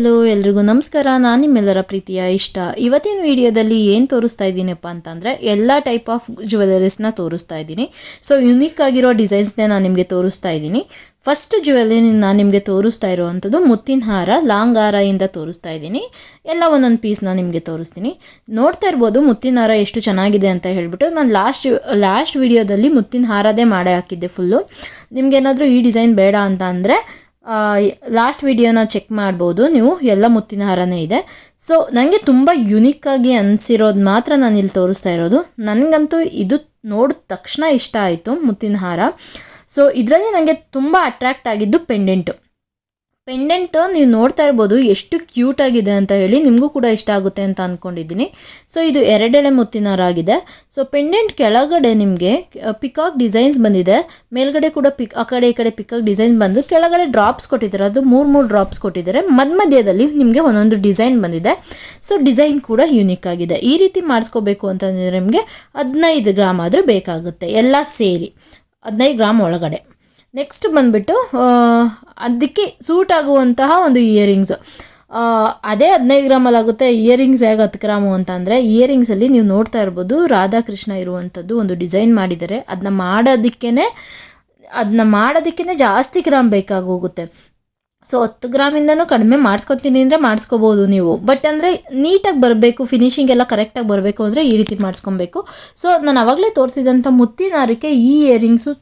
ಎಲ್ರಿಗೂ ನಮಸ್ಕಾರ. ನಾನು ನಿಮ್ಮೆಲ್ಲರ ಪ್ರೀತಿಯ ಇಷ್ಟ. ಇವತ್ತಿನ ವಿಡಿಯೋದಲ್ಲಿ ಏನು ತೋರಿಸ್ತಾ ಇದ್ದೀನಪ್ಪ ಅಂತಂದರೆ ಎಲ್ಲ ಟೈಪ್ ಆಫ್ ಜ್ಯುವೆಲರೀಸ್ನ ತೋರಿಸ್ತಾ ಇದ್ದೀನಿ. ಸೊ ಯುನೀಕ್ ಆಗಿರೋ ಡಿಸೈನ್ಸ್ನೇ ನಾನು ನಿಮಗೆ ತೋರಿಸ್ತಾ ಇದ್ದೀನಿ. ಫಸ್ಟ್ ಜ್ಯುವೆಲರಿ ನಾನು ನಿಮಗೆ ತೋರಿಸ್ತಾ ಇರುವಂಥದ್ದು ಮುತ್ತಿನ ಹಾರ, ಲಾಂಗ್ ಹಾರದಿಂದ ತೋರಿಸ್ತಾ ಇದ್ದೀನಿ. ಎಲ್ಲ ಒಂದೊಂದು ಪೀಸ್ನ ನಿಮಗೆ ತೋರಿಸ್ತೀನಿ. ನೋಡ್ತಾ ಇರ್ಬೋದು ಮುತ್ತಿನ ಹಾರ ಎಷ್ಟು ಚೆನ್ನಾಗಿದೆ ಅಂತ ಹೇಳ್ಬಿಟ್ಟು. ನಾನು ಲಾಸ್ಟ್ ಲಾಸ್ಟ್ ವಿಡಿಯೋದಲ್ಲಿ ಮುತ್ತಿನ ಹಾರದೇ ಮಾಡೇ ಹಾಕಿದ್ದೆ ಫುಲ್ಲು ನಿಮಗೇನಾದರೂ ಈ ಡಿಸೈನ್ ಬೇಡ ಅಂತ ಅಂದರೆ ಲಾಸ್ಟ್ ವಿಡಿಯೋನ ಚೆಕ್ ಮಾಡ್ಬೋದು. ನೀವು ಎಲ್ಲ ಮುತ್ತಿನ ಹಾರನೇ ಇದೆ. ಸೊ ನನಗೆ ತುಂಬ ಯುನಿಕ್ಕಾಗಿ ಅನಿಸಿರೋದು ಮಾತ್ರ ನಾನು ಇಲ್ಲಿ ತೋರಿಸ್ತಾ ಇರೋದು. ನನಗಂತೂ ಇದು ನೋಡಿದ ತಕ್ಷಣ ಇಷ್ಟ ಆಯಿತು ಮುತ್ತಿನ ಹಾರ. ಸೊ ಇದರಲ್ಲಿ ನನಗೆ ತುಂಬ ಅಟ್ರ್ಯಾಕ್ಟ್ ಆಗಿದ್ದು ಪೆಂಡೆಂಟು ಪೆಂಡೆಂಟ್ ನೀವು ನೋಡ್ತಾ ಇರ್ಬೋದು ಎಷ್ಟು ಕ್ಯೂಟ್ ಆಗಿದೆ ಅಂತ ಹೇಳಿ ನಿಮಗೂ ಕೂಡ ಇಷ್ಟ ಆಗುತ್ತೆ ಅಂತ ಅಂದ್ಕೊಂಡಿದ್ದೀನಿ ಸೊ, ಇದು ಎರಡೆಳೆ ಮುತ್ತಿನಾರಾಗಿದೆ ಸೊ, ಪೆಂಡೆಂಟ್ ಕೆಳಗಡೆ ನಿಮಗೆ ಪಿಕಾಕ್ ಡಿಸೈನ್ಸ್ ಬಂದಿದೆ. ಮೇಲ್ಗಡೆ ಕೂಡ ಪಿಕ್, ಆ ಕಡೆ ಈ ಕಡೆ ಪಿಕಾಕ್ ಡಿಸೈನ್ ಬಂದು ಕೆಳಗಡೆ ಡ್ರಾಪ್ಸ್ ಕೊಟ್ಟಿದ್ದಾರೆ. ಅದು ಮೂರು ಮೂರು ಡ್ರಾಪ್ಸ್ ಕೊಟ್ಟಿದ್ದಾರೆ. ಮಧ್ಯ ಮಧ್ಯದಲ್ಲಿ ನಿಮಗೆ ಒಂದೊಂದು ಡಿಸೈನ್ ಬಂದಿದೆ. ಸೊ, ಡಿಸೈನ್ ಕೂಡ ಯೂನಿಕ್ ಆಗಿದೆ. ಈ ರೀತಿ ಮಾಡಿಸ್ಕೋಬೇಕು ಅಂತಂದರೆ ನಿಮಗೆ ಹದಿನೈದು ಗ್ರಾಮ್ ಆದರೂ ಬೇಕಾಗುತ್ತೆ. ಎಲ್ಲ ಸೇರಿ ಹದಿನೈದು ಗ್ರಾಮ್ ಒಳಗಡೆ. ನೆಕ್ಸ್ಟ್ ಬಂದುಬಿಟ್ಟು ಅದಕ್ಕೆ ಸೂಟ್ ಆಗುವಂತಹ ಒಂದು ಇಯರಿಂಗ್ಸ್ ಅದೇ ಹದಿನೈದು ಗ್ರಾಮಲ್ಲಿ ಆಗುತ್ತೆ ಇಯರಿಂಗ್ಸ್ ಹೇಗೆ ಹತ್ತು ಗ್ರಾಮು ಅಂತ ಅಂದರೆ ಇಯರಿಂಗ್ಸಲ್ಲಿ ನೀವು ನೋಡ್ತಾ ಇರ್ಬೋದು ರಾಧಾಕೃಷ್ಣ ಇರುವಂಥದ್ದು ಒಂದು ಡಿಸೈನ್ ಮಾಡಿದ್ದಾರೆ. ಅದನ್ನ ಮಾಡೋದಕ್ಕೇ ಅದನ್ನ ಮಾಡೋದಕ್ಕೇ ಜಾಸ್ತಿ ಗ್ರಾಮ್ ಬೇಕಾಗೋಗುತ್ತೆ ಸೊ ಹತ್ತು ಗ್ರಾಮಿಂದನೂ ಕಡಿಮೆ ಮಾಡಿಸ್ಕೊತೀನಿ ಅಂದರೆ ಮಾಡಿಸ್ಕೋಬೋದು ನೀವು. ಬಟ್ ಅಂದರೆ ನೀಟಾಗಿ ಬರಬೇಕು ಫಿನಿಷಿಂಗ್ ಎಲ್ಲ ಕರೆಕ್ಟಾಗಿ ಬರಬೇಕು ಅಂದರೆ ಈ ರೀತಿ ಮಾಡಿಸ್ಕೊಬೇಕು. ಸೊ ನಾನು ಅವಾಗಲೇ ತೋರಿಸಿದಂಥ ಮುತ್ತಿನಾರಿಕೆ ಈ ಇಯರಿಂಗ್ಸು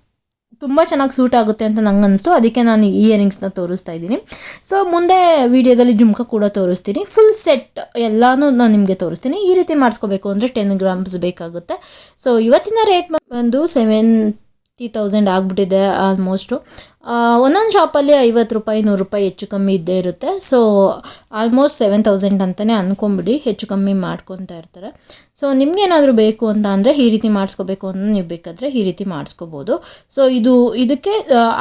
ತುಂಬ ಚೆನ್ನಾಗಿ ಸೂಟ್ ಆಗುತ್ತೆ ಅಂತ ನಂಗೆ ಅನಿಸ್ತು ಅದಕ್ಕೆ ನಾನು ಈ ಇಯರಿಂಗ್ಸ್ನ ತೋರಿಸ್ತಾ ಇದ್ದೀನಿ. ಸೊ ಮುಂದೆ ವಿಡಿಯೋದಲ್ಲಿ ಜುಮ್ಕ ಕೂಡ ತೋರಿಸ್ತೀನಿ. ಫುಲ್ ಸೆಟ್ ಎಲ್ಲನೂ ನಾನು ನಿಮಗೆ ತೋರಿಸ್ತೀನಿ. ಈ ರೀತಿ ಮಾಡಿಸ್ಕೋಬೇಕು ಅಂದರೆ ಟೆನ್ ಗ್ರಾಮ್ಸ್ ಬೇಕಾಗುತ್ತೆ. ಸೊ ಇವತ್ತಿನ ರೇಟ್ ಬಂದು ಸೆವೆಂಟಿ ತೌಸಂಡ್ ಆಗಿಬಿಟ್ಟಿದೆ ಆಲ್ಮೋಸ್ಟು ಒಂದೊಂದು ಶಾಪಲ್ಲಿ ಐವತ್ತು ರೂಪಾಯಿ, ನೂರು ರೂಪಾಯಿ ಹೆಚ್ಚು ಕಮ್ಮಿ ಇದ್ದೇ ಇರುತ್ತೆ. ಸೊ ಆಲ್ಮೋಸ್ಟ್ ಸೆವೆನ್ ತೌಸಂಡ್ ಅಂತಲೇ ಅಂದ್ಕೊಂಬಿಡಿ ಹೆಚ್ಚು ಕಮ್ಮಿ ಮಾಡ್ಕೊತಾ ಇರ್ತಾರೆ. ಸೊ ನಿಮ್ಗೇನಾದರೂ ಬೇಕು ಅಂತ ಅಂದರೆ ಈ ರೀತಿ ಮಾಡಿಸ್ಕೋಬೇಕು ಅಂತ ನೀವು ಬೇಕಾದರೆ ಈ ರೀತಿ ಮಾಡಿಸ್ಕೋಬೋದು. ಸೊ ಇದು, ಇದಕ್ಕೆ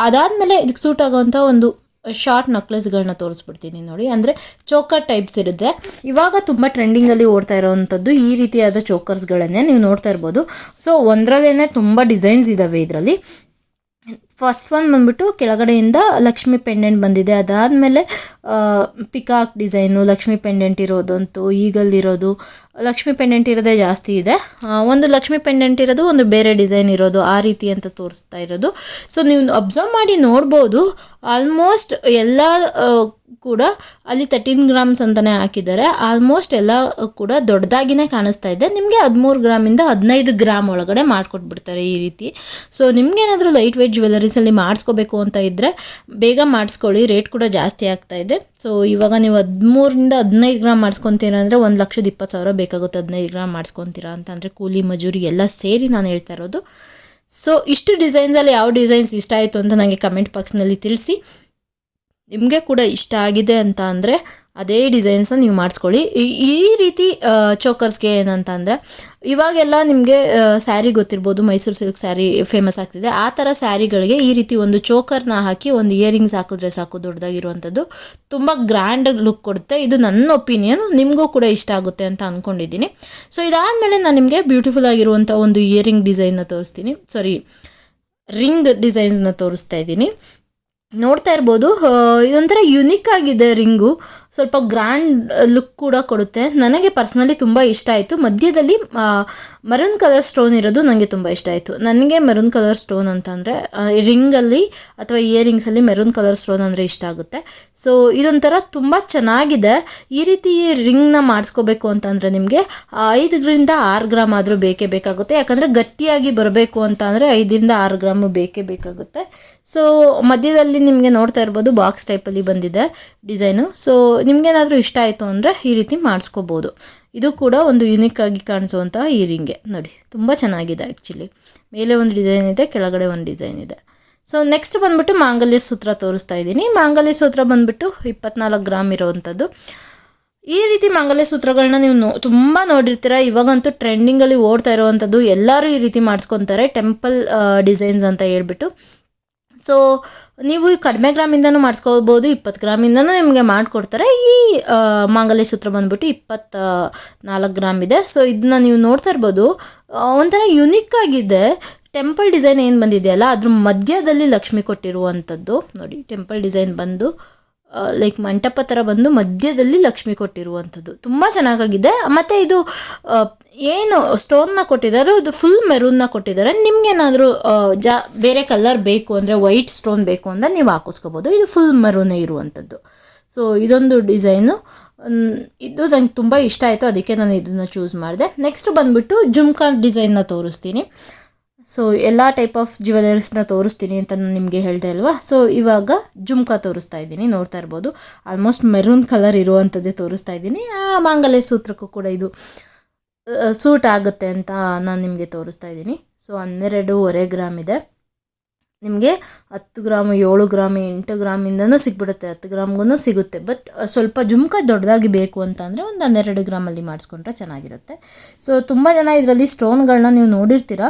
ಅದಾದಮೇಲೆ ಇದಕ್ಕೆ ಸೂಟ್ ಆಗೋವಂಥ ಒಂದು ಶಾರ್ಟ್ ನಕ್ಲೆಸ್ಗಳನ್ನ ತೋರಿಸ್ಬಿಡ್ತೀನಿ ನೋಡಿ. ಅಂದರೆ ಚೋಕರ್ ಟೈಪ್ಸ್ ಇರುತ್ತೆ. ಇವಾಗ ತುಂಬ ಟ್ರೆಂಡಿಂಗಲ್ಲಿ ಓಡ್ತಾ ಇರೋವಂಥದ್ದು ಈ ರೀತಿಯಾದ ಚೋಕರ್ಸ್ಗಳನ್ನೇ ನೀವು ನೋಡ್ತಾ ಇರ್ಬೋದು. ಸೊ ಒಂದರಲ್ಲೇ ತುಂಬ ಡಿಸೈನ್ಸ್ ಇದ್ದಾವೆ ಇದರಲ್ಲಿ. ಫಸ್ಟ್ ಒನ್ ಬಂದ್ಬಿಟ್ಟು ಕೆಳಗಡೆಯಿಂದ ಲಕ್ಷ್ಮಿ ಪೆಂಡೆಂಟ್ ಬಂದಿದೆ. ಅದಾದಮೇಲೆ ಪಿಕಾಕ್ ಡಿಸೈನು ಲಕ್ಷ್ಮಿ ಪೆಂಡೆಂಟ್ ಇರೋದಂತೂ ಈಗಲ್ ಇರೋದು ಲಕ್ಷ್ಮಿ ಪೆಂಡೆಂಟ್ ಇರೋದೇ ಜಾಸ್ತಿ ಇದೆ. ಒಂದು ಲಕ್ಷ್ಮಿ ಪೆಂಡೆಂಟ್ ಇರೋದು, ಒಂದು ಬೇರೆ ಡಿಸೈನ್ ಇರೋದು, ಆ ರೀತಿ ಅಂತ ತೋರಿಸ್ತಾ ಇರೋದು. ಸೊ ನೀವು ಅಬ್ಸರ್ವ್ ಮಾಡಿ ನೋಡ್ಬೋದು ಆಲ್ಮೋಸ್ಟ್ ಎಲ್ಲ ಕೂಡ ಅಲ್ಲಿ ತರ್ಟೀನ್ ಗ್ರಾಮ್ಸ್ ಅಂತಲೇ ಹಾಕಿದ್ದಾರೆ. ಆಲ್ಮೋಸ್ಟ್ ಎಲ್ಲ ಕೂಡ ದೊಡ್ಡದಾಗಿನೇ ಕಾಣಿಸ್ತಾ ಇದೆ. ನಿಮಗೆ ಹದಿಮೂರು ಗ್ರಾಮಿಂದ ಹದಿನೈದು ಗ್ರಾಮ್ ಒಳಗಡೆ ಮಾಡಿಕೊಟ್ಬಿಡ್ತಾರೆ ಈ ರೀತಿ. ಸೊ ನಿಮ್ಗೇನಾದರೂ ಲೈಟ್ ವೆಯ್ಟ್ ಜ್ಯುವೆಲರೀಸಲ್ಲಿ ಮಾಡಿಸ್ಕೋಬೇಕು ಅಂತ ಇದ್ದರೆ ಬೇಗ ಮಾಡಿಸ್ಕೊಳ್ಳಿ ರೇಟ್ ಕೂಡ ಜಾಸ್ತಿ ಆಗ್ತಾ ಇದೆ. ಸೊ ಇವಾಗ ನೀವು ಹದಿಮೂರಿಂದ ಹದಿನೈದು ಗ್ರಾಮ್ ಮಾಡಿಸ್ಕೊತೀರಾ ಅಂದರೆ ಒಂದು ಲಕ್ಷದ ಇಪ್ಪತ್ತು ಸಾವಿರ ಬೇಕಾಗುತ್ತೆ, ಹದಿನೈದು ಗ್ರಾಮ್ ಮಾಡಿಸ್ಕೊತೀರಾ ಅಂತ ಅಂದರೆ ಕೂಲಿ, ಮಜೂರಿ ಎಲ್ಲ ಸೇರಿ ನಾನು ಹೇಳ್ತಾ ಇರೋದು. ಸೊ ಇಷ್ಟು ಡಿಸೈನ್ಸಲ್ಲಿ ಯಾವ ಡಿಸೈನ್ಸ್ ಇಷ್ಟ ಆಯಿತು ಅಂತ ನನಗೆ ಕಮೆಂಟ್ ಬಾಕ್ಸ್ನಲ್ಲಿ ತಿಳಿಸಿ. ನಿಮಗೆ ಕೂಡ ಇಷ್ಟ ಆಗಿದೆ ಅಂತ ಅಂದರೆ ಅದೇ ಡಿಸೈನ್ಸ್ನ ನೀವು ಮಾಡಿಸ್ಕೊಳ್ಳಿ. ಈ ರೀತಿ ಚೋಕರ್ಸ್ಗೆ ಏನಂತ ಅಂದರೆ ಇವಾಗೆಲ್ಲ ನಿಮಗೆ ಸ್ಯಾರಿ ಗೊತ್ತಿರ್ಬೋದು ಮೈಸೂರು ಸಿಲ್ಕ್ ಸ್ಯಾರಿ ಫೇಮಸ್ ಆಗ್ತಿದೆ. ಆ ಥರ ಸ್ಯಾರಿಗಳಿಗೆ ಈ ರೀತಿ ಒಂದು ಚೋಕರ್ನ ಹಾಕಿ ಒಂದು ಇಯರಿಂಗ್ಸ್ ಹಾಕಿದ್ರೆ ಸಾಕು ದೊಡ್ಡದಾಗಿರುವಂಥದ್ದು ತುಂಬ ಗ್ರ್ಯಾಂಡ್ ಲುಕ್ ಕೊಡುತ್ತೆ. ಇದು ನನ್ನ ಒಪಿನಿಯನ್ ನಿಮಗೂ ಕೂಡ ಇಷ್ಟ ಆಗುತ್ತೆ ಅಂತ ಅಂದ್ಕೊಂಡಿದ್ದೀನಿ ಸೊ ಇದಾದಮೇಲೆ ನಾನು ನಿಮಗೆ ಬ್ಯೂಟಿಫುಲ್ ಆಗಿರುವಂಥ ಒಂದು ಇಯರಿಂಗ್ ಡಿಸೈನ್ನ ತೋರಿಸ್ತೀನಿ. ಸಾರಿ ರಿಂಗ್ ಡಿಸೈನ್ಸ್ನ ತೋರಿಸ್ತಾ ಇದ್ದೀನಿ. ನೋಡ್ತಾ ಇರ್ಬೋದು. ಇದೊಂಥರ ಯುನಿಕ್ ಆಗಿದೆ ರಿಂಗು. ಸ್ವಲ್ಪ ಗ್ರ್ಯಾಂಡ್ ಲುಕ್ ಕೂಡ ಕೊಡುತ್ತೆ. ನನಗೆ ಪರ್ಸ್ನಲಿ ತುಂಬ ಇಷ್ಟ ಆಯಿತು. ಮಧ್ಯದಲ್ಲಿ ಮರುನ್ ಕಲರ್ ಸ್ಟೋನ್ ಇರೋದು ನನಗೆ ತುಂಬ ಇಷ್ಟ ಆಯಿತು. ನನಗೆ ಮರುನ್ ಕಲರ್ ಸ್ಟೋನ್ ಅಂತಂದರೆ ರಿಂಗಲ್ಲಿ ಅಥವಾ ಇಯರಿಂಗ್ಸಲ್ಲಿ ಮೆರೂನ್ ಕಲರ್ ಸ್ಟೋನ್ ಅಂದರೆ ಇಷ್ಟ ಆಗುತ್ತೆ. ಸೊ ಇದೊಂಥರ ತುಂಬ ಚೆನ್ನಾಗಿದೆ. ಈ ರೀತಿ ರಿಂಗ್ನ ಮಾಡಿಸ್ಕೋಬೇಕು ಅಂತಂದರೆ ನಿಮಗೆ ಐದರಿಂದ ಆರು ಗ್ರಾಮ್ ಆದರೂ ಬೇಕೇ ಬೇಕಾಗುತ್ತೆ. ಯಾಕಂದರೆ ಗಟ್ಟಿಯಾಗಿ ಬರಬೇಕು ಅಂತ ಅಂದರೆ ಐದರಿಂದ ಆರು ಗ್ರಾಮು ಬೇಕೇ ಬೇಕಾಗುತ್ತೆ. ಸೊ ಮಧ್ಯದಲ್ಲಿ ನಿಮಗೆ ನೋಡ್ತಾ ಇರ್ಬೋದು ಬಾಕ್ಸ್ ಟೈಪಲ್ಲಿ ಬಂದಿದೆ ಡಿಸೈನು. ಸೊ ನಿಮಗೇನಾದರೂ ಇಷ್ಟ ಆಯಿತು ಅಂದರೆ ಈ ರೀತಿ ಮಾಡಿಸ್ಕೋಬೋದು. ಇದು ಕೂಡ ಒಂದು ಯುನಿಕ್ ಆಗಿ ಕಾಣಿಸುವಂತಹ ಇಯರಿಂಗೆ ನೋಡಿ, ತುಂಬ ಚೆನ್ನಾಗಿದೆ ಆ್ಯಕ್ಚುಲಿ ಮೇಲೆ ಒಂದು ಡಿಸೈನ್ ಇದೆ, ಕೆಳಗಡೆ ಒಂದು ಡಿಸೈನ್ ಇದೆ. ಸೊ ನೆಕ್ಸ್ಟ್ ಬಂದುಬಿಟ್ಟು ಮಾಂಗಲ್ಯ ಸೂತ್ರ ತೋರಿಸ್ತಾ ಇದ್ದೀನಿ. ಮಾಂಗಲ್ಯ ಸೂತ್ರ ಬಂದುಬಿಟ್ಟು ಇಪ್ಪತ್ನಾಲ್ಕು ಗ್ರಾಮ್ ಇರೋವಂಥದ್ದು. ಈ ರೀತಿ ಮಾಂಗಲ್ಯ ಸೂತ್ರಗಳನ್ನ ನೀವು ನೋ, ತುಂಬ ನೋಡಿರ್ತೀರ. ಇವಾಗಂತೂ ಟ್ರೆಂಡಿಂಗಲ್ಲಿ ಓಡ್ತಾ ಇರೋವಂಥದ್ದು ಎಲ್ಲರೂ ಈ ರೀತಿ ಮಾಡಿಸ್ಕೊತಾರೆ. ಟೆಂಪಲ್ ಡಿಸೈನ್ಸ್ ಅಂತ ಹೇಳ್ಬಿಟ್ಟು. ಸೊ ನೀವು ಕಡಿಮೆ ಗ್ರಾಮಿಂದನೂ ಮಾಡಿಸ್ಕೋಬೋದು ಇಪ್ಪತ್ತು ಗ್ರಾಮಿಂದನೂ ನಿಮಗೆ ಮಾಡಿಕೊಡ್ತಾರೆ. ಈ ಮಾಂಗಲ್ಯ ಸೂತ್ರ ಬಂದ್ಬಿಟ್ಟು ಇಪ್ಪತ್ತ ನಾಲ್ಕು ಗ್ರಾಮ್ ಇದೆ. ಸೊ ಇದನ್ನ ನೀವು ನೋಡ್ತಾ ಇರ್ಬೋದು ಒಂಥರ ಯುನಿಕ್ ಆಗಿದೆ. ಟೆಂಪಲ್ ಡಿಸೈನ್ ಏನು ಬಂದಿದೆಯಲ್ಲ, ಅದ್ರ ಮಧ್ಯದಲ್ಲಿ ಲಕ್ಷ್ಮಿ ಕೊಟ್ಟಿರುವಂಥದ್ದು. ನೋಡಿ ಟೆಂಪಲ್ ಡಿಸೈನ್ ಬಂದು ಲೈಕ್ ಮಂಟಪ ಥರ ಬಂದು ಮಧ್ಯದಲ್ಲಿ ಲಕ್ಷ್ಮಿ ಕೊಟ್ಟಿರುವಂಥದ್ದು. ತುಂಬ ಚೆನ್ನಾಗಾಗಿದೆ. ಮತ್ತು ಇದು ಏನು ಸ್ಟೋನ್ನ ಕೊಟ್ಟಿದ್ದಾರೆ, ಅದು ಫುಲ್ ಮೆರೂನ್ನ ಕೊಟ್ಟಿದ್ದಾರೆ. ನಿಮ್ಗೇನಾದರೂ ಜಾ, ಬೇರೆ ಕಲರ್ ಬೇಕು ಅಂದರೆ ವೈಟ್ ಸ್ಟೋನ್ ಬೇಕು ಅಂದರೆ ನೀವು ಹಾಕಿಸ್ಕೋಬೋದು. ಇದು ಫುಲ್ ಮೆರೂನೇ ಇರುವಂಥದ್ದು. ಸೊ ಇದೊಂದು ಡಿಸೈನು ಇದು ನಂಗೆ ತುಂಬ ಇಷ್ಟ ಆಯಿತು. ಅದಕ್ಕೆ ನಾನು ಇದನ್ನು ಚೂಸ್ ಮಾಡಿದೆ. ನೆಕ್ಸ್ಟ್ ಬಂದುಬಿಟ್ಟು ಜುಮ್ಕಾ ಡಿಸೈನ್ನ ತೋರಿಸ್ತೀನಿ. ಸೊ ಎಲ್ಲ ಟೈಪ್ ಆಫ್ ಜ್ಯುವೆಲರೀಸ್ನ ತೋರಿಸ್ತೀನಿ ಅಂತ ನಾನು ನಿಮಗೆ ಹೇಳಿದೆ ಅಲ್ವಾ? ಸೊ ಇವಾಗ ಜುಮ್ಕಾ ತೋರಿಸ್ತಾ ಇದ್ದೀನಿ, ನೋಡ್ತಾ ಇರ್ಬೋದು. ಆಲ್ಮೋಸ್ಟ್ ಮೆರೂನ್ ಕಲರ್ ಇರುವಂಥದ್ದೇ ತೋರಿಸ್ತಾ ಇದ್ದೀನಿ. ಆ, ಮಾಂಗಲ್ಯ ಸೂತ್ರಕ್ಕೂ ಕೂಡ ಇದು ಸೂಟ್ ಆಗುತ್ತೆ ಅಂತ ನಾನು ನಿಮಗೆ ತೋರಿಸ್ತಾ ಇದ್ದೀನಿ. ಸೊ ಹನ್ನೆರಡೂವರೆ ಗ್ರಾಮ್ ಇದೆ. ನಿಮಗೆ ಹತ್ತು ಗ್ರಾಮ್, ಏಳು ಗ್ರಾಮ್, ಎಂಟು ಗ್ರಾಮಿಂದನೂ ಸಿಗ್ಬಿಡುತ್ತೆ. ಹತ್ತು ಗ್ರಾಮ್ಗೂ ಸಿಗುತ್ತೆ. ಬಟ್ ಸ್ವಲ್ಪ ಜುಮ್ಕ ದೊಡ್ಡದಾಗಿ ಬೇಕು ಅಂತ ಅಂದರೆ ಒಂದು ಹನ್ನೆರಡು ಗ್ರಾಮಲ್ಲಿ ಮಾಡಿಸ್ಕೊಂಡ್ರೆ ಚೆನ್ನಾಗಿರುತ್ತೆ. ಸೊ ತುಂಬ ಜನ ಇದರಲ್ಲಿ ಸ್ಟೋನ್ಗಳನ್ನ ನೀವು ನೋಡಿರ್ತೀರ?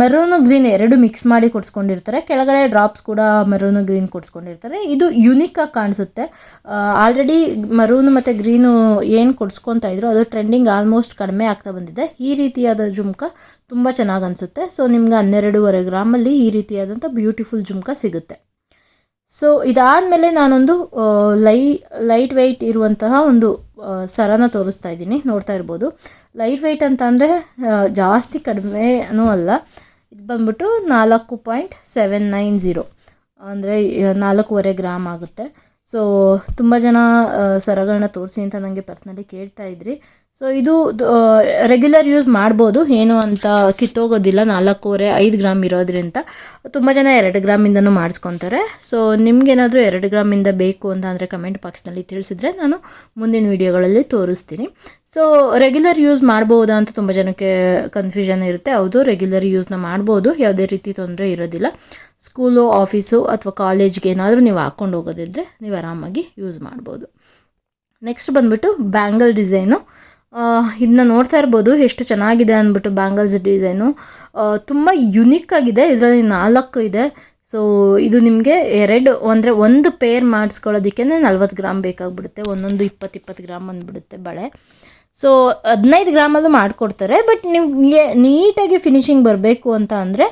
ಮೆರೂನು ಗ್ರೀನ್ ಎರಡು ಮಿಕ್ಸ್ ಮಾಡಿ ಕೊಡ್ಸ್ಕೊಂಡಿರ್ತಾರೆ. ಕೆಳಗಡೆ ಡ್ರಾಪ್ಸ್ ಕೂಡ ಮೆರೂನು ಗ್ರೀನ್ ಕೊಡ್ಸ್ಕೊಂಡಿರ್ತಾರೆ. ಇದು ಯುನಿಕಾಗಿ ಕಾಣಿಸುತ್ತೆ. ಆಲ್ರೆಡಿ ಮರೂನು ಮತ್ತು ಗ್ರೀನು ಏನು ಕೊಡಿಸ್ಕೊತಾ ಇದ್ರು, ಅದು ಟ್ರೆಂಡಿಂಗ್ ಆಲ್ಮೋಸ್ಟ್ ಕಡಿಮೆ ಆಗ್ತಾ ಬಂದಿದೆ. ಈ ರೀತಿಯಾದ ಜುಮ್ಕ ತುಂಬ ಚೆನ್ನಾಗಿ ಅನಿಸುತ್ತೆ. ಸೊ ನಿಮ್ಗೆ ಹನ್ನೆರಡೂವರೆ ಗ್ರಾಮಲ್ಲಿ ಈ ರೀತಿಯಾದಂಥ ಬ್ಯೂಟಿಫುಲ್ ಜುಮ್ಕ ಸಿಗುತ್ತೆ. ಸೊ ಇದಾದಮೇಲೆ ನಾನೊಂದು ಲೈ ಲೈಟ್ ವೆಯ್ಟ್ ಇರುವಂತಹ ಒಂದು ಸರನ ತೋರಿಸ್ತಾ ಇದ್ದೀನಿ, ನೋಡ್ತಾ ಇರ್ಬೋದು. ಲೈಟ್ ವೆಯ್ಟ್ ಅಂತ ಅಂದರೆ ಜಾಸ್ತಿ ಕಡಿಮೆನೂ ಅಲ್ಲ. ಇದು ಬಂದ್ಬಿಟ್ಟು ನಾಲ್ಕು ಪಾಯಿಂಟ್ ಸೆವೆನ್ ನೈನ್ ಜೀರೋ. ಅಂದರೆ, ನಾಲ್ಕೂವರೆ ಗ್ರಾಮ್ ಆಗುತ್ತೆ. ಸೊ ತುಂಬ ಜನ ಸರಗಳನ್ನ ತೋರಿಸಿ ಅಂತ ನನಗೆ ಪರ್ಸ್ನಲಿ ಕೇಳ್ತಾ ಇದ್ರಿ. ಸೊ ಇದು ರೆಗ್ಯುಲರ್ ಯೂಸ್ ಮಾಡ್ಬೋದು. ಏನು ಅಂತ ಕಿತ್ತೋಗೋದಿಲ್ಲ. ನಾಲ್ಕೂವರೆ, ಐದು ಗ್ರಾಮ್ ಇರೋದ್ರಿಂದ ತುಂಬ ಜನ ಎರಡು ಗ್ರಾಮಿಂದನೂ ಮಾಡಿಸ್ಕೊತಾರೆ. ಸೊ ನಿಮಗೇನಾದರೂ ಎರಡು ಗ್ರಾಮಿಂದ ಬೇಕು ಅಂತ ಅಂದರೆ ಕಮೆಂಟ್ ಬಾಕ್ಸ್ನಲ್ಲಿ ತಿಳಿಸಿದ್ರೆ ನಾನು ಮುಂದಿನ ವೀಡಿಯೋಗಳಲ್ಲಿ ತೋರಿಸ್ತೀನಿ. ಸೊ ರೆಗ್ಯುಲರ್ ಯೂಸ್ ಮಾಡ್ಬೋದಾ ಅಂತ ತುಂಬ ಜನಕ್ಕೆ ಕನ್ಫ್ಯೂಷನ್ ಇರುತ್ತೆ. ಹೌದು ರೆಗ್ಯುಲರ್ ಯೂಸ್ನ ಮಾಡ್ಬೋದು. ಯಾವುದೇ ರೀತಿ ತೊಂದರೆ ಇರೋದಿಲ್ಲ. ಸ್ಕೂಲು, ಆಫೀಸು ಅಥವಾ ಕಾಲೇಜ್ಗೆ ಏನಾದರೂ ನೀವು ಹಾಕ್ಕೊಂಡು ಹೋಗೋದಿದ್ರೆ ನೀವು ಆರಾಮಾಗಿ ಯೂಸ್ ಮಾಡ್ಬೋದು. ನೆಕ್ಸ್ಟ್ ಬಂದುಬಿಟ್ಟು ಬ್ಯಾಂಗಲ್ ಡಿಸೈನು ಇದನ್ನ ನೋಡ್ತಾ ಇರ್ಬೋದು, ಎಷ್ಟು ಚೆನ್ನಾಗಿದೆ ಅಂದ್ಬಿಟ್ಟು ಬ್ಯಾಂಗಲ್ಸ್ ಡಿಸೈನು ತುಂಬ ಯುನಿಕ್ ಆಗಿದೆ, ಇದರಲ್ಲಿ ನಾಲ್ಕು ಇದೆ. ಸೊ ಇದು ನಿಮಗೆ ಎರಡು, ಅಂದರೆ ಒಂದು ಪೇರ್ ಮಾಡಿಸ್ಕೊಳ್ಳೋದಕ್ಕೆ ನಲ್ವತ್ತು ಗ್ರಾಮ್ ಬೇಕಾಗ್ಬಿಡುತ್ತೆ, ಒಂದೊಂದು ಇಪ್ಪತ್ತು ಇಪ್ಪತ್ತು ಗ್ರಾಮ್ ಅಂದ್ಬಿಡುತ್ತೆ ಬಳೆ. ಸೊ ಹದಿನೈದು ಗ್ರಾಮಲ್ಲೂ ಮಾಡಿಕೊಡ್ತಾರೆ ಬಟ್ ನಿಮಗೆ ನೀಟಾಗಿ ಫಿನಿಶಿಂಗ್ ಬರಬೇಕು ಅಂತ ಅಂದರೆ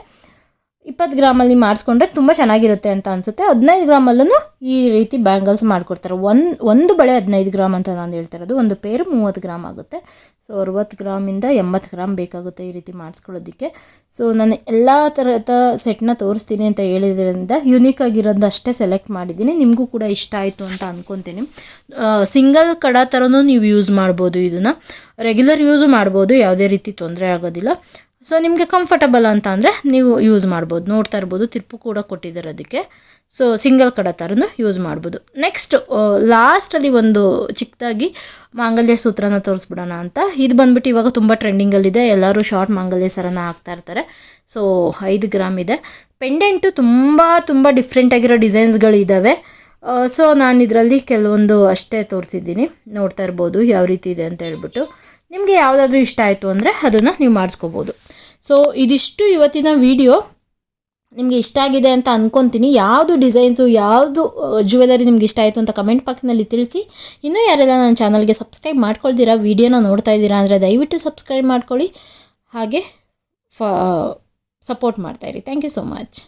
ಇಪ್ಪತ್ತು ಗ್ರಾಮಲ್ಲಿ ಮಾಡಿಸ್ಕೊಂಡ್ರೆ ತುಂಬ ಚೆನ್ನಾಗಿರುತ್ತೆ ಅಂತ ಅನಿಸುತ್ತೆ. ಹದಿನೈದು ಗ್ರಾಮಲ್ಲೂ ಈ ರೀತಿ ಬ್ಯಾಂಗಲ್ಸ್ ಮಾಡಿಕೊಡ್ತಾರೆ. ಒಂದು ಒಂದು ಬಳೆ ಹದಿನೈದು ಗ್ರಾಮ್ ಅಂತ ನಾನು ಹೇಳ್ತಿರೋದು ಒಂದು ಪೇರು ಮೂವತ್ತು ಗ್ರಾಮ್ ಆಗುತ್ತೆ. ಸೊ, ಅರುವತ್ತು ಗ್ರಾಮಿಂದ ಎಂಬತ್ತು ಗ್ರಾಮ್ ಬೇಕಾಗುತ್ತೆ ಈ ರೀತಿ ಮಾಡಿಸ್ಕೊಳ್ಳೋದಕ್ಕೆ. ಸೊ, ನಾನು ಎಲ್ಲ ಥರದ ಸೆಟ್ನ ತೋರಿಸ್ತೀನಿ ಅಂತ ಹೇಳಿದ್ರಿಂದ ಯುನೀಕ್ ಆಗಿರೋದು ಅಷ್ಟೇ ಸೆಲೆಕ್ಟ್ ಮಾಡಿದ್ದೀನಿ. ನಿಮಗೂ ಕೂಡ ಇಷ್ಟ ಆಯಿತು ಅಂತ ಅಂದ್ಕೊತೀನಿ ಸಿಂಗಲ್ ಕಡ ಥರನೂ ನೀವು ಯೂಸ್ ಮಾಡ್ಬೋದು ಇದನ್ನು. ರೆಗ್ಯುಲರ್ ಯೂಸು ಮಾಡ್ಬೋದು. ಯಾವುದೇ ರೀತಿ ತೊಂದರೆ ಆಗೋದಿಲ್ಲ. ಸೊ ನಿಮಗೆ ಕಂಫರ್ಟಬಲ್ ಅಂತ ಅಂದರೆ ನೀವು ಯೂಸ್ ಮಾಡ್ಬೋದು, ನೋಡ್ತಾ ಇರ್ಬೋದು, ತಿರುಪು ಕೂಡ ಕೊಟ್ಟಿದ್ದಾರೆ ಅದಕ್ಕೆ. ಸೊ ಸಿಂಗಲ್ ಕಡ ಥರನೂ ಯೂಸ್ ಮಾಡ್ಬೋದು. ನೆಕ್ಸ್ಟ್ ಲಾಸ್ಟಲ್ಲಿ ಒಂದು ಚಿಕ್ಕದಾಗಿ ಮಾಂಗಲ್ಯ ಸೂತ್ರನ ತೋರಿಸ್ಬಿಡೋಣ ಅಂತ. ಇದು ಬಂದ್ಬಿಟ್ಟು ಇವಾಗ ತುಂಬ ಟ್ರೆಂಡಿಂಗಲ್ಲಿದೆ ಎಲ್ಲರೂ ಶಾರ್ಟ್ ಮಾಂಗಲ್ಯ ಸರನ ಹಾಕ್ತಾ ಇರ್ತಾರೆ. ಸೊ ಐದು ಗ್ರಾಮ್ ಇದೆ. ಪೆಂಡೆಂಟು ತುಂಬ ತುಂಬ ಡಿಫ್ರೆಂಟಾಗಿರೋ ಡಿಸೈನ್ಸ್ಗಳಿದ್ದಾವೆ ಸೊ ನಾನು ಇದರಲ್ಲಿ ಕೆಲವೊಂದು ಅಷ್ಟೇ ತೋರಿಸಿದ್ದೀನಿ. ನೋಡ್ತಾ ಇರ್ಬೋದು, ಯಾವ ರೀತಿ ಇದೆ ಅಂತ ಹೇಳ್ಬಿಟ್ಟು. ನಿಮಗೆ ಯಾವುದಾದ್ರೂ ಇಷ್ಟ ಆಯಿತು ಅಂದರೆ ಅದನ್ನು ನೀವು ಮಾಡಿಸ್ಕೋಬೋದು. ಸೊ ಇದಿಷ್ಟು ಇವತ್ತಿನ ವಿಡಿಯೋ ನಿಮಗೆ ಇಷ್ಟ ಆಗಿದೆ ಅಂತ ಅಂದ್ಕೊತೀನಿ ಯಾವುದು ಡಿಸೈನ್ಸು ಯಾವುದು ಜ್ಯುವೆಲರಿ ನಿಮ್ಗೆ ಇಷ್ಟ ಆಯಿತು ಅಂತ ಕಮೆಂಟ್ ಬಾಕ್ಸ್ನಲ್ಲಿ ತಿಳಿಸಿ. ಇನ್ನೂ ಯಾರೆಲ್ಲ ನನ್ನ ಚಾನಲ್ಗೆ ಸಬ್ಸ್ಕ್ರೈಬ್ ಮಾಡ್ಕೊಳ್ತೀರಾ ವೀಡಿಯೋನ ನೋಡ್ತಾ ಇದ್ದೀರಾ ಅಂದರೆ ದಯವಿಟ್ಟು ಸಬ್ಸ್ಕ್ರೈಬ್ ಮಾಡ್ಕೊಳ್ಳಿ. ಹಾಗೆ, ಫ ಸಪೋರ್ಟ್ ಮಾಡ್ತಾಯಿರಿ ಥ್ಯಾಂಕ್ ಯು ಸೊ ಮಚ್